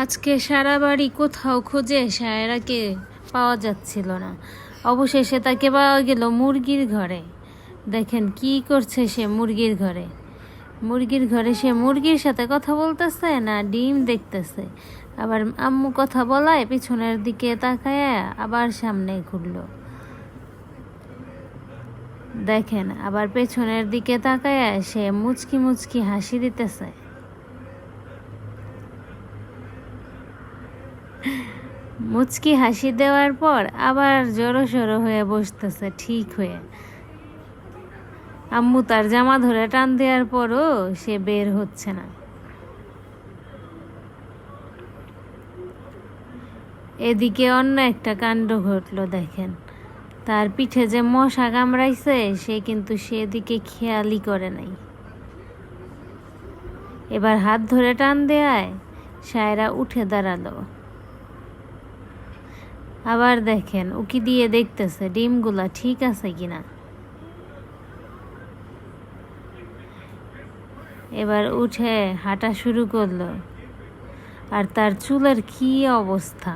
আজকে সারা বাড়ি কোথাও খুঁজে সায়রাকে পাওয়া যাচ্ছিল না। অবশেষে তাকে পাওয়া গেল মুরগির ঘরে। দেখেন কি করছে সে মুরগির ঘরে। মুরগির ঘরে সে মুরগির সাথে কথা বলতেছে না, ডিম দেখতেছে। আবার আম্মু কথা বলায় পিছনের দিকে তাকায়, আবার সামনে ঘুরলো। দেখেন, আবার পেছনের দিকে তাকায়, সে মুচকি মুচকি হাসি দিতেছে। মুচকি হাসি দেওয়ার পর আবার জড়ো সড়ো হয়ে বসতেছে, ঠিক হয়ে। আম্মু তার জামা ধরে টান দেওয়ার পরও সে বের হচ্ছে না। এদিকে অন্য একটা কাণ্ড ঘটলো, দেখেন। তার পিঠে যে মশা কামড়াইছে, সে কিন্তু সেদিকে খেয়ালই করে নাই। এবার হাত ধরে টান দেয়ায় সায়রা উঠে দাঁড়াল। আবার দেখেন, উকি দিয়ে দেখতেছে, ডিমগুলা ঠিক আছে কিনা। এবার উঠে হাঁটা শুরু করল। আর তার চুলের কি অবস্থা?